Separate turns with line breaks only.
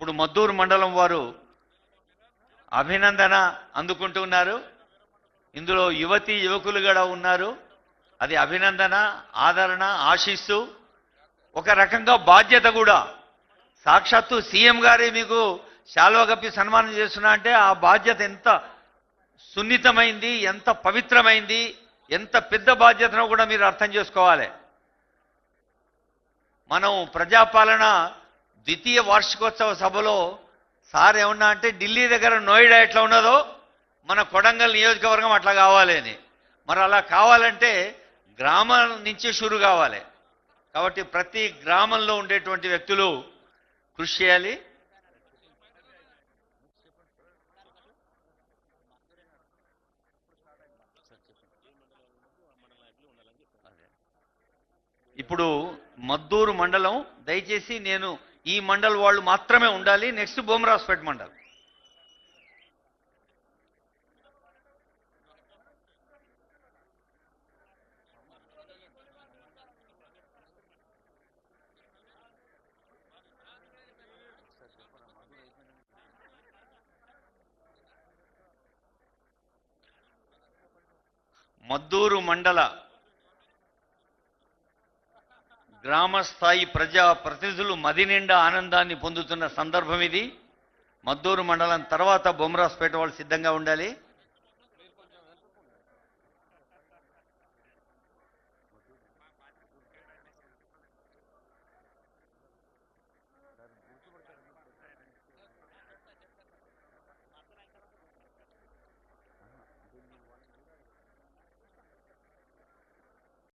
ఇప్పుడు మద్దూరు మండలం వారు అభినందన అందుకుంటున్నారు ఇందులో యువతి యువకులు కూడా ఉన్నారు. అది అభినందన ఆదరణ ఆశిస్తూ ఒక రకంగా బాధ్యత కూడా. సాక్షాత్తు సీఎం గారే మీకు శాలువ కప్పి సన్మానం చేస్తున్నా అంటే ఆ బాధ్యత ఎంత సున్నితమైంది ఎంత పవిత్రమైంది ఎంత పెద్ద బాధ్యతను కూడా మీరు అర్థం చేసుకోవాలి. మనం ప్రజాపాలన ద్వితీయ వార్షికోత్సవ సభలో సార్ ఏమన్నా అంటే ఢిల్లీ దగ్గర నోయిడా ఎట్లా ఉన్నదో మన కొడంగల్ నియోజకవర్గం అట్లా కావాలి అని. మరి అలా కావాలంటే గ్రామం నుంచి షురు కావాలి. కాబట్టి ప్రతి గ్రామంలో ఉండేటువంటి వ్యక్తులు కృషి చేయాలి. ఇప్పుడు మద్దూరు మండలం దయచేసి నేను ఈ మండల్ వాళ్ళు మాత్రమే ఉండాలి నెక్స్ట్ బొమ్మరాజ్పేట మండల్. మద్దూరు మండల గ్రామ స్థాయి ప్రజా ప్రతినిధులు మది నిండా ఆనందాన్ని పొందుతున్న సందర్భం ఇది. మద్దూరు మండలం తర్వాత బొమ్రాస్పేట వాళ్ళు సిద్ధంగా ఉండాలి.